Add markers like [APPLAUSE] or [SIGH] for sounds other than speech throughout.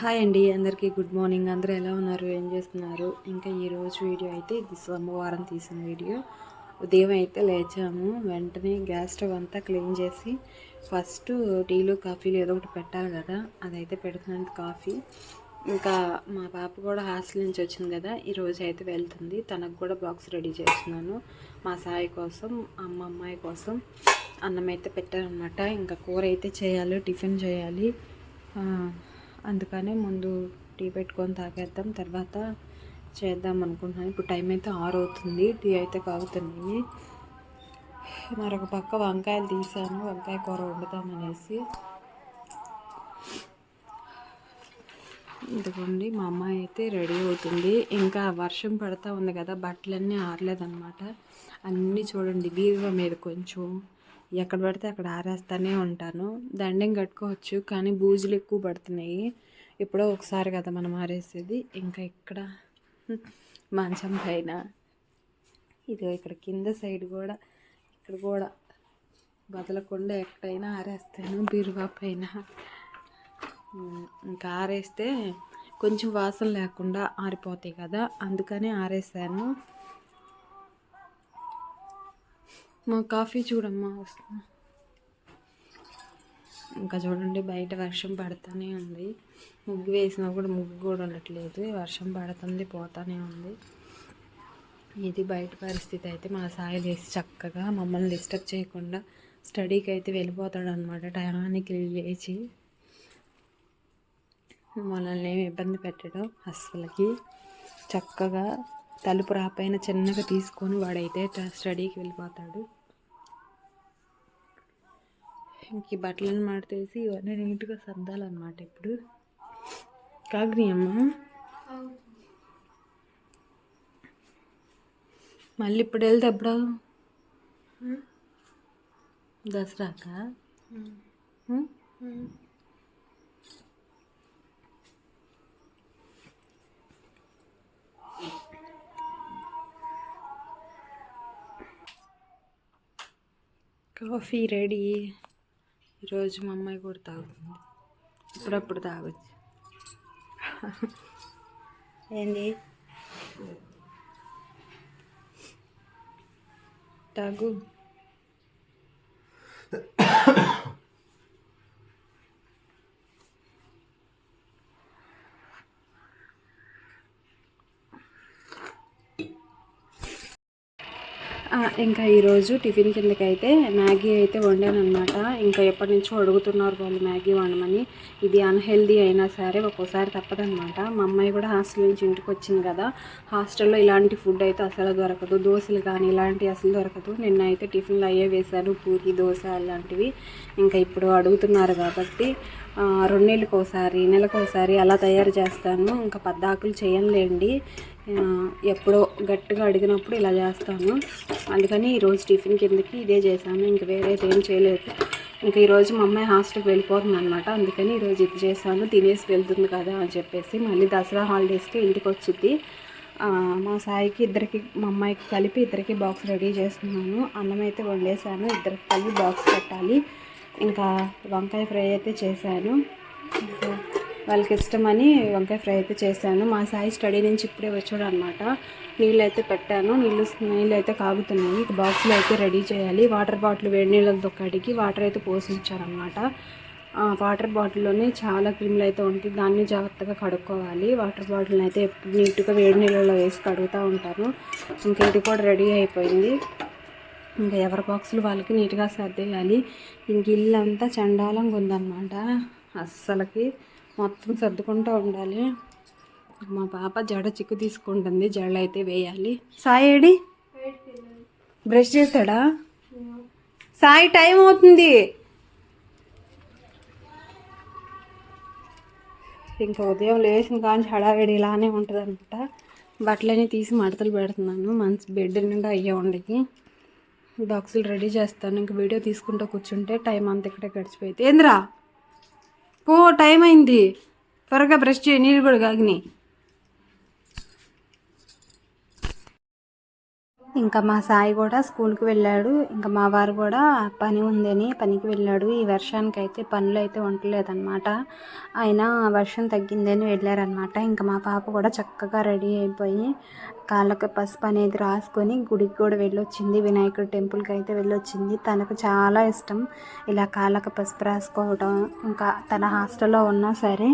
Hi అండి అందరికీ good morning. అందరూ ఎలా ఉన్నారు? ఏం చేస్తున్నారు? ఇంకా ఈరోజు వీడియో అయితే ఇది సోమవారం తీసిన వీడియో. ఉదయం అయితే లేచాము. వెంటనే గ్యాస్ స్టవ్ అంతా క్లీన్ చేసి ఫస్ట్ టీలు కాఫీలు ఏదో ఒకటి పెట్టాలి కదా అదైతే పెడుతున్నాను కాఫీ. ఇంకా మా పాప కూడా హాస్టల్ నుంచి వచ్చింది కదా ఈ రోజు అయితే వెళ్తుంది. తనకు కూడా బాక్స్ రెడీ చేస్తున్నాను. మా సాయి కోసం అమ్మ అమ్మాయి కోసం అన్నం అయితే పెట్టారనమాట ఇంకా కూర అయితే చేయాలి టిఫిన్ చేయాలి. అందుకనే ముందు టీ పెట్టుకొని తాగేద్దాం తర్వాత చేద్దాం అనుకుంటున్నాను. ఇప్పుడు టైం అయితే ఆరు అవుతుంది టీ అయితే కాగుతున్నాయి మరొక పక్క వంకాయలు తీసాను వంకాయ కూర వండుతామనేసి ఇదిగోండి మా అమ్మాయి అయితే రెడీ అవుతుంది. ఇంకా వర్షం పడతా ఉంది కదా బట్టలన్నీ ఆరలేదన్నమాట. అన్నీ చూడండి బీరువా మీద కొంచెం. ఎక్కడ పడితే అక్కడ ఆరేస్తూనే ఉంటాను. దండం కట్టుకోవచ్చు కానీ బూజులు ఎక్కువ పడుతున్నాయి. ఎప్పుడో ఒకసారి కదా మనం ఆరేసేది. ఇంకా ఇక్కడ [LAUGHS] మంచం పైన. ఇది ఇక్కడ కింద సైడ్ కూడా ఇక్కడ కూడా బదలకుండా ఎక్కడైనా ఆరేస్తాను బీరువా పైన. ఇంకా ఆరేస్తే కొంచెం వాసన లేకుండా ఆరిపోతాయి కదా. అందుకని ఆరేసాను. మా కాఫీ చూడమ్మా వస్తున్నా. ఇంకా చూడండి బయట వర్షం పడుతూనే ఉంది. ముగ్గు వేసినా కూడా ముగ్గు కూడా ఉండట్లేదు. వర్షం పడుతుంది పోతానే ఉంది. ఇది బయట పరిస్థితి అయితే మా సాయి లేచి చక్కగా మమ్మల్ని డిస్టర్బ్ చేయకుండా స్టడీకి అయితే వెళ్ళిపోతాడు అనమాట టయానికి లేచి మనల్ని ఏమి ఇబ్బంది పెట్టడం అస్సలకి చక్కగా తలుపు రాపైన చిన్నగా తీసుకొని వాడైతే స్టడీకి వెళ్ళిపోతాడు. ఇంక ఈ బట్టలను మాడతేసి ఇవన్నీ నీట్గా సర్దాలన్నమాట ఇప్పుడు. కాగ్ని అమ్మ. మళ్ళీ ఇప్పుడు వెళ్తే ఎప్పుడు? దసరాకా? Coffee ready. ఈరోజు మా అమ్మాయి కూడా తాగుతుంది. అప్పుడప్పుడు తాగొచ్చు. ఏంది? తాగు ఆ, ఇంకా ఈరోజు టిఫిన్ కిందకైతే మ్యాగీ అయితే వండాను అనమాట ఇంకా ఎప్పటి నుంచో అడుగుతున్నారు వాళ్ళు మ్యాగీ వండమని. ఇది అన్హెల్దీ అయినా సరే ఒక్కోసారి తప్పదనమాట మా అమ్మాయి కూడా హాస్టల్ నుంచి ఇంటికి వచ్చింది కదా. హాస్టల్లో ఇలాంటి ఫుడ్ అయితే అసలు దొరకదు. దోశలు కానీ ఇలాంటివి అసలు దొరకదు. నిన్న అయితే టిఫిన్లు అయ్యే వేశాను పూరి దోశ అలాంటివి ఇంకా ఇప్పుడు అడుగుతున్నారు కాబట్టి రెండు నెలలకు ఒకసారి నెలకు ఒకసారి అలా తయారు చేస్తాను. ఇంకా పద్దాకులు చేయనులేండి ఎప్పుడో గట్టిగా అడిగినప్పుడు ఇలా చేస్తాను. అందుకని ఈరోజు టిఫిన్ కిందకి ఇదే చేశాను. ఇంక వేరేది ఏం చేయలేదు. ఇంక ఈరోజు మా అమ్మాయి హాస్టల్కి వెళ్ళిపోతుంది అనమాట అందుకని ఈరోజు ఇది చేశాను. తినేసి వెళ్తుంది కదా అని చెప్పేసి మళ్ళీ దసరా హాలిడేస్కి ఇంటికి వచ్చింది మా సాయికి ఇద్దరికి మా అమ్మాయికి కలిపి ఇద్దరికి బాక్స్ రెడీ చేస్తున్నాను. అన్నం అయితే వండేసాను ఇద్దరికి కలిపి బాక్స్ పెట్టాలి. ఇంకా వంకాయ ఫ్రై అయితే చేశాను. ఇంకా వాళ్ళకి ఇష్టమని వంకాయ ఫ్రై అయితే చేశాను. మా సాయి స్టడీ నుంచి ఇప్పుడే వచ్చాడు అనమాట నీళ్ళు అయితే పెట్టాను. నీళ్ళు నీళ్ళు అయితే కాగుతున్నాయి. ఇక బాక్స్లో అయితే రెడీ చేయాలి. వాటర్ బాటిల్ వేడి నీళ్ళతో కడిగి వాటర్ అయితే పోసి ఇచ్చారనమాట వాటర్ బాటిల్లోనే చాలా క్రిములు అయితే ఉంటుంది దాన్ని జాగ్రత్తగా కడుక్కోవాలి. వాటర్ బాటిల్ని అయితే ఎప్పుడు నీట్గా వేడి నీళ్ళలో వేసి కడుగుతూ ఉంటాను. ఇంకా ఇది కూడా రెడీ అయిపోయింది. ఇంకా ఎవరి బాక్సులు వాళ్ళకి నీట్గా సర్దేయాలి. ఇంక ఇల్లు అంతా చండాలంగా ఉందన్నమాట అస్సలకి మొత్తం సర్దుకుంటూ ఉండాలి. మా పాప జడ చిక్కు తీసుకుంటుంది. జడలు అయితే వేయాలి. సాయి బ్రష్ చేస్తాడా సాయి టైం అవుతుంది. ఇంకా ఉదయం లేచిన కానీ హడావిడి ఇలానే ఉంటుంది అనమాట బట్టలన్నీ తీసి మడతలు పెడుతున్నాను. మంచి బెడ్ నిండా అయ్యే ఉండకి బాక్సులు రెడీ చేస్తాను. ఇంక వీడియో తీసుకుంటూ కూర్చుంటే టైం అంత ఇక్కడే గడిచిపోయింది. ఏంద్రా? పో టైం అయింది. త్వరగా బ్రష్ చేయి నీళ్ళు కూడా కాగినాయి. ఇంకా మా సాయి కూడా స్కూల్కి వెళ్ళాడు. ఇంకా మా వారు కూడా పని ఉందని పనికి వెళ్ళాడు. ఈ వర్షానికి అయితే పనులు అయితే ఉండలేదన్నమాట. అయినా వర్షం తగ్గిందని వెళ్ళారనమాట ఇంకా మా పాప కూడా చక్కగా రెడీ అయిపోయి కాళ్ళకు పసుపు అనేది రాసుకొని గుడికి కూడా వెళ్ళొచ్చింది. వినాయకుడి టెంపుల్కి అయితే వెళ్ళొచ్చింది. తనకు చాలా ఇష్టం ఇలా కాళ్ళకు పసుపు రాసుకోవడం ఇంకా తన హాస్టల్లో ఉన్నా సరే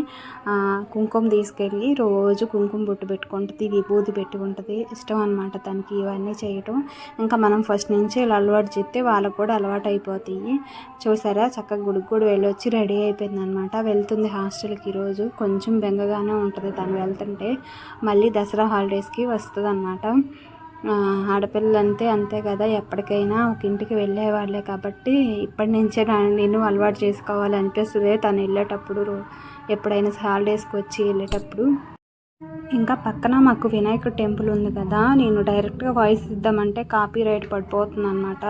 కుంకుమ తీసుకెళ్ళి రోజు కుంకుమ బొట్టు పెట్టుకుంటుంది విభూతి పెట్టుకుంటుంది. ఇష్టం అనమాట తనకి ఇవన్నీ చేయటం. ఇంకా మనం ఫస్ట్ నుంచి ఇలా అలవాటు చెప్తే వాళ్ళకు కూడా అలవాటు అయిపోతాయి చూసారా? చక్కగా గుడికి కూడా వెళ్ళొచ్చి రెడీ అయిపోయింది అనమాట వెళ్తుంది హాస్టల్కి ఈరోజు. కొంచెం బెంగగానే ఉంటుంది తను వెళ్తుంటే. మళ్ళీ దసరా హాలిడేస్కి వస్తుంది అనమాట ఆడపిల్లలు అంతే అంతే కదా. ఎప్పటికైనా ఒక ఇంటికి వెళ్ళేవాళ్ళే కాబట్టి ఇప్పటి నుంచే నేను అలవాటు చేసుకోవాలి అనిపిస్తుంది తను వెళ్ళేటప్పుడు రో- ఎప్పుడైనా హాలిడేస్కి వచ్చి వెళ్ళేటప్పుడు. ఇంకా పక్కన మాకు వినాయకుడు టెంపుల్ ఉంది కదా నేను డైరెక్ట్గా వాయిస్ ఇద్దామంటే కాపీ రైట్ పడిపోతుంది అనమాట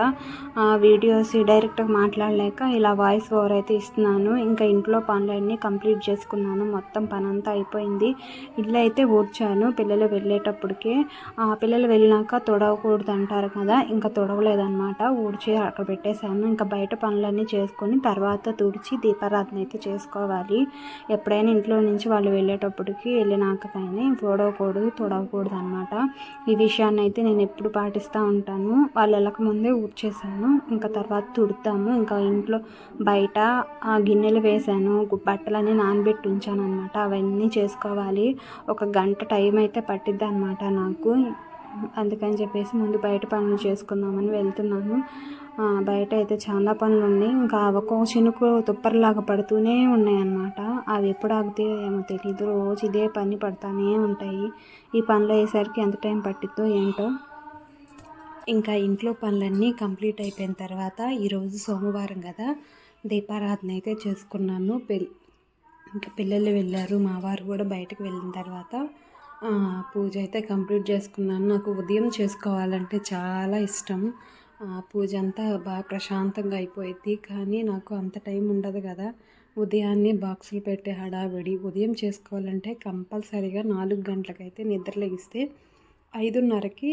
వీడియోస్ డైరెక్ట్గా మాట్లాడలేక ఇలా వాయిస్ ఓవర్ అయితే ఇస్తున్నాను. ఇంకా ఇంట్లో పనులన్నీ కంప్లీట్ చేసుకున్నాను. మొత్తం పని అంతా అయిపోయింది. ఇల్లు అయితే ఊడ్చాను పిల్లలు వెళ్ళేటప్పటికే. ఆ పిల్లలు వెళ్ళినాక తొడవకూడదు అంటారు కదా ఇంకా తొడవలేదన్నమాట. ఊడ్చి అక్కడ పెట్టేశాను. ఇంకా బయట పనులన్నీ చేసుకొని తర్వాత తుడిచి దీపారాధన అయితే చేసుకోవాలి. ఎప్పుడైనా ఇంట్లో నుంచి వాళ్ళు వెళ్ళేటప్పటికి వెళ్ళినాక కానీ తొడవకూడదు తొడవకూడదు అనమాట ఈ విషయాన్ని అయితే నేను ఎప్పుడు పాటిస్తూ ఉంటాను. వాళ్ళు వెళ్ళక ముందే ఊడ్చేసాను ఇంకా తర్వాత తుడుతాము. ఇంకా ఇంట్లో బయట ఆ గిన్నెలు వేసాను బట్టలన్నీ నానబెట్టి ఉంచాను అనమాట అవన్నీ చేసుకోవాలి. ఒక గంట టైం అయితే పట్టిద్ది అనమాట నాకు. అందుకని చెప్పేసి ముందు బయట పనులు చేసుకుందామని వెళ్తున్నాను. బయట అయితే చాలా పనులు ఉన్నాయి. ఇంకా ఒక్కో చినుకు తుప్పర్లాగా పడుతూనే ఉన్నాయి అన్నమాట అవి ఎప్పుడు ఆగుతాయో ఏమో తెలియదు రోజు ఇదే పని పడుతూనే ఉంటాయి. ఈ పనులు అయ్యేసరికి ఎంత టైం పట్టిద్దో ఏంటో. ఇంకా ఇంట్లో పనులన్నీ కంప్లీట్ అయిపోయిన తర్వాత ఈరోజు సోమవారం కదా. దీపారాధన అయితే చేసుకున్నాను. పిల్ ఇంకా పిల్లలు వెళ్ళారు. మా వారు కూడా బయటకు వెళ్ళిన తర్వాత పూజ అయితే కంప్లీట్ చేసుకున్నాను. నాకు ఉదయం చేసుకోవాలంటే చాలా ఇష్టం. పూజ అంతా బాగా ప్రశాంతంగా అయిపోయింది కానీ నాకు అంత టైం ఉండదు కదా. ఉదయాన్నే బాక్సులు పెట్టే హడావిడి. ఉదయం చేసుకోవాలంటే కంపల్సరీగా నాలుగు గంటలకైతే నిద్ర లెగిస్తే ఐదున్నరకి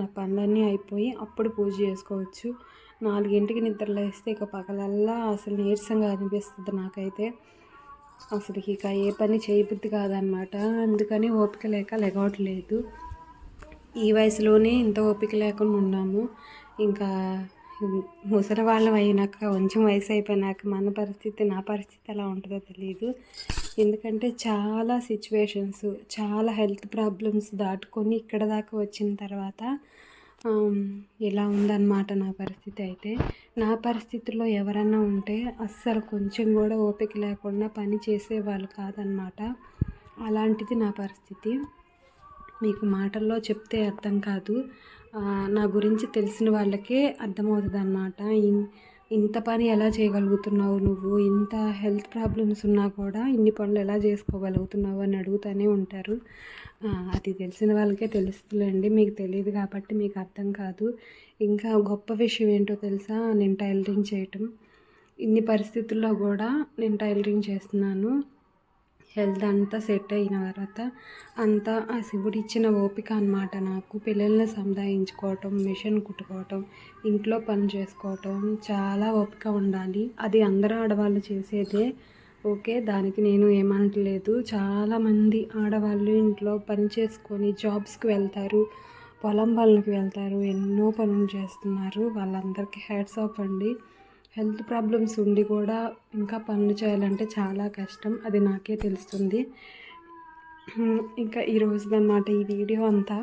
నా పనులన్నీ అయిపోయి అప్పుడు పూజ చేసుకోవచ్చు. నాలుగింటికి నిద్ర లేస్తే ఇక పగలల్లా అసలు నీరసంగా అనిపిస్తుంది నాకైతే. అసలు ఇక ఏ పని చేయబుద్ధి కాదనమాట అందుకని ఓపిక లేక లెగవట్లేదు ఈ వయసులోనే ఇంత ఓపిక లేకుండా ఉన్నాము. ఇంకా ముసలి వాళ్ళం అయినాక కొంచెం వయసు అయిపోయినాక మన పరిస్థితి నా పరిస్థితి ఎలా ఉంటుందో తెలియదు ఎందుకంటే చాలా సిచ్యువేషన్స్ చాలా హెల్త్ ప్రాబ్లమ్స్ దాటుకొని ఇక్కడ దాకా వచ్చిన తర్వాత ఇలా ఉందన్నమాట నా పరిస్థితి అయితే. నా పరిస్థితిలో ఎవరన్నా ఉంటే అస్సలు కొంచెం కూడా ఓపిక లేకుండా పని చేసేవాళ్ళు కాదనమాట అలాంటిది నా పరిస్థితి. మీకు మాటల్లో చెప్తే అర్థం కాదు. నా గురించి తెలిసిన వాళ్ళకే అర్థమవుతుంది అనమాట ఇంత పని ఎలా చేయగలుగుతున్నావు నువ్వు? ఇంత హెల్త్ ప్రాబ్లమ్స్ ఉన్నా కూడా ఇన్ని పనులు ఎలా చేసుకోగలుగుతున్నావు అని అడుగుతూనే ఉంటారు. అది తెలిసిన వాళ్ళకే తెలుస్తుందండి. మీకు తెలియదు కాబట్టి మీకు అర్థం కాదు. ఇంకా గొప్ప విషయం ఏంటో తెలుసా? నేను టైలరింగ్ చేయటం. ఇన్ని పరిస్థితుల్లో కూడా నేను టైలరింగ్ చేస్తున్నాను. హెల్త్ అంతా సెట్ అయిన తర్వాత అంతా ఆ శివుడు ఇచ్చిన ఓపిక అనమాట నాకు. పిల్లల్ని సంధాయించుకోవటం మిషన్ కుట్టుకోవటం ఇంట్లో పని చేసుకోవటం చాలా ఓపిక ఉండాలి. అది అందరూ ఆడవాళ్ళు చేసేదే. ఓకే దానికి నేను ఏమనట్లేదు. చాలామంది ఆడవాళ్ళు ఇంట్లో పని చేసుకొని జాబ్స్కి వెళ్తారు పొలం పనులకు వెళ్తారు ఎన్నో పనులు చేస్తున్నారు. వాళ్ళందరికీ హ్యాట్స్ ఆఫ్ అండి. హెల్త్ ప్రాబ్లమ్స్ ఉండి కూడా ఇంకా పనులు చేయాలంటే చాలా కష్టం అది నాకే తెలుస్తుంది. ఇంకా ఈరోజుదన్నమాట ఈ వీడియో అంతా.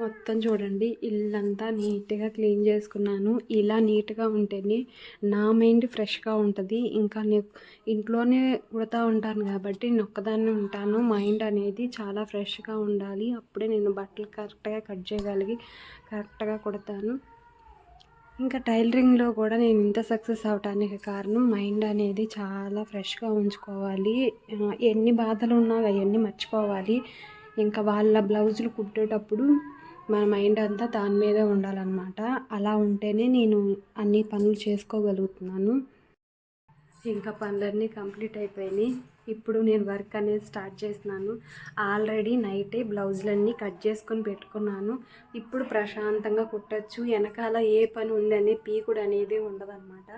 మొత్తం చూడండి ఇల్లంతా నీట్గా క్లీన్ చేసుకున్నాను. ఇలా నీట్గా ఉంటేనే నా మైండ్ ఫ్రెష్గా ఉంటుంది. ఇంకా నేను ఇంట్లోనే కుడతా ఉంటాను కాబట్టి నేను ఒక్కదాన్నే ఉంటాను. మైండ్ అనేది చాలా ఫ్రెష్గా ఉండాలి. అప్పుడే నేను బట్టలు కరెక్ట్గా కట్ చేయగలిగి కరెక్ట్గా కుడతాను. ఇంకా టైలరింగ్లో కూడా నేను ఇంత సక్సెస్ అవడానికి కారణం మైండ్ అనేది చాలా ఫ్రెష్గా ఉంచుకోవాలి. ఎన్ని బాధలు ఉన్నా అవన్నీ మర్చిపోవాలి. ఇంకా వాళ్ళ బ్లౌజులు కుట్టేటప్పుడు మన మైండ్ అంతా దాని మీదే ఉండాలన్నమాట. అలా ఉంటేనే నేను అన్ని పనులు చేసుకోగలుగుతున్నాను. ఇంకా పనులన్నీ కంప్లీట్ అయిపోయినాయి. ఇప్పుడు నేను వర్క్ అనేది స్టార్ట్ చేస్తున్నాను. ఆల్రెడీ నైటే బ్లౌజులన్నీ కట్ చేసుకొని పెట్టుకున్నాను. ఇప్పుడు ప్రశాంతంగా కుట్టచ్చు. వెనకాల ఏ పని ఉందని పీకుడు అనేది ఉండదన్నమాట.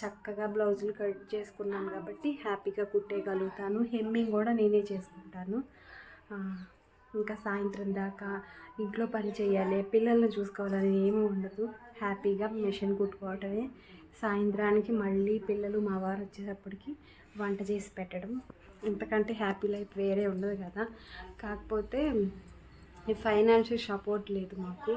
చక్కగా బ్లౌజులు కట్ చేసుకున్నాను కాబట్టి హ్యాపీగా కుట్టేయగలుగుతాను. హెమ్మింగ్ కూడా నేనే చేసుకుంటాను. ఇంకా సాయంత్రం దాకా ఇంట్లో పని చేయాలి పిల్లల్ని చూసుకోవాలని ఏమీ ఉండదు. హ్యాపీగా మిషన్ కుట్టుకోవటమే. సాయంత్రానికి మళ్ళీ పిల్లలు మా వారు వచ్చేటప్పటికి వంట చేసి పెట్టడం. ఇంతకంటే హ్యాపీ లైఫ్ వేరే ఉండదు కదా. కాకపోతే ఈ ఫైనాన్షియల్ సపోర్ట్ లేదు మాకు.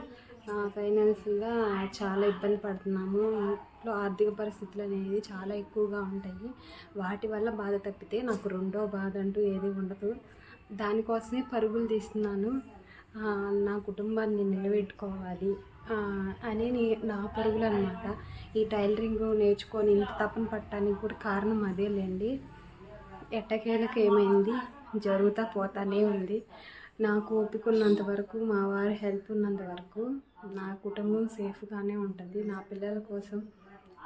ఫైనాన్షియల్గా చాలా ఇబ్బంది పడుతున్నాము. ఇంట్లో ఆర్థిక పరిస్థితులు అనేది చాలా ఎక్కువగా ఉంటాయి. వాటి వల్ల బాధ తప్పితే నాకు రెండో బాధ అంటూ ఏది ఉండదు. దానికోసమే పరుగులు తీస్తున్నాను. నా కుటుంబాన్ని నిలబెట్టుకోవాలి. అని నా పరుగులు అనమాట ఈ టైలరింగ్ నేర్చుకొని ఇంత తపన పట్టడానికి కూడా కారణం అదేలేండి ఎట్టకేలకు ఏమైంది? జరుగుతా పోతానే ఉంది. నాకు ఓపిక ఉన్నంత వరకు మా వారి హెల్ప్ ఉన్నంత వరకు నా కుటుంబం సేఫ్గానే ఉంటుంది. నా పిల్లల కోసం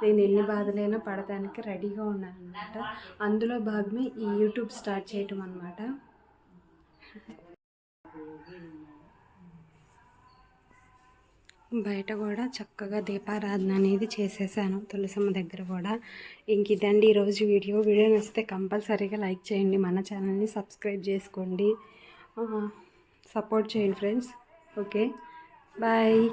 నేను ఎన్ని బాధలైనా పడటానికి రెడీగా ఉన్నాను అనమాట అందులో భాగమే ఈ యూట్యూబ్ స్టార్ట్ చేయటం అనమాట బయట కూడా చక్కగా దీపారాధన అనేది చేసేసాను. తులసమ్మ దగ్గర కూడా. ఇంక ఇదండి ఈరోజు వీడియో. వీడియో నచ్చితే కంపల్సరీగా లైక్ చేయండి. మన ఛానల్ని సబ్స్క్రైబ్ చేసుకోండి. సపోర్ట్ చేయండి ఫ్రెండ్స్. ఓకే. బాయ్.